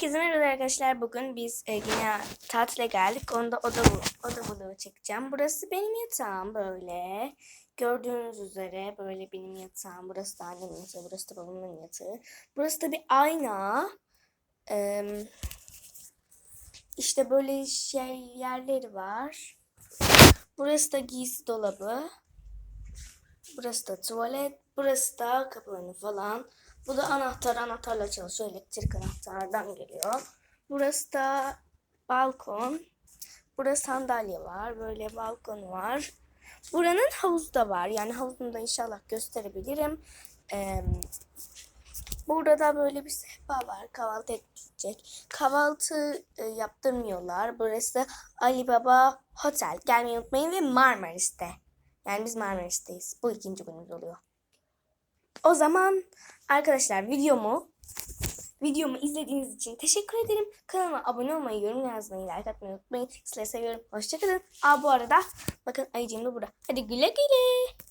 Herkese merhaba arkadaşlar. Bugün biz e, yine tatile geldik. Onda oda oda vlogu çekeceğim. Burası benim yatağım böyle. Gördüğünüz üzere böyle benim yatağım. Burası da annemin yatağı. Burası da babamın yatağı. Burası da bir ayna. Ee, işte böyle şey yerleri var. Burası da giysi dolabı. Burası da tuvalet. Burası da kapılarını falan. Bu da anahtar. Anahtarla çalışıyor. Elektrik anahtardan geliyor. Burası da balkon. Burada sandalye var. Böyle balkon var. Buranın havuzu da var. Yani havuzunu da inşallah gösterebilirim. Ee, burada da böyle bir sehpa var. Kahvaltı edilecek. Kahvaltı e, yaptırmıyorlar. Burası Ali Baba Hotel. Gelmeyi unutmayın ve Marmaris'te. Yani biz Marmaris'teyiz. Bu ikinci günümüz oluyor. O zaman arkadaşlar videomu videomu izlediğiniz için teşekkür ederim. Kanalıma abone olmayı, yorum yazmayı, like atmayı unutmayın. Sizleri seviyorum. Hoşçakalın. Aa bu arada bakın ayıcığım da burada. Hadi güle güle.